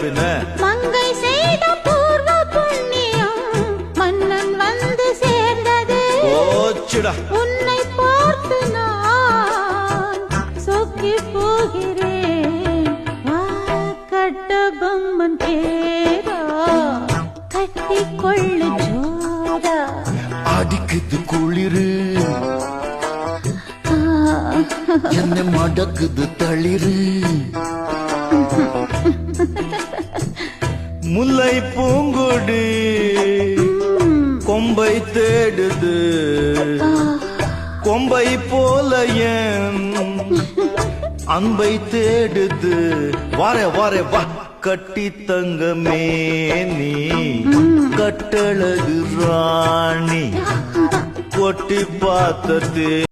பின்ன? மங்கை செய்த பூர்வ புண்ணியம் மன்னன் வந்து சேர்ந்தது. ஓச்சுடா உன்னை பார்த்து நான் சொக்கி போகிறேன். கட்ட பொம்மன் பேரா கட்டி கொள்ளு ஜோதா அடிக்குது குளிரு. என்னை மடக்குது தளிரு. முல்லை பூங்கொடி கொம்பை தேடுது. கொம்பை போல என் அன்பை தேடுது. வாரே வாரே வா. கட்டி தங்கமே நீ. கட்டழகு ராணி. கொட்டி பார்த்தது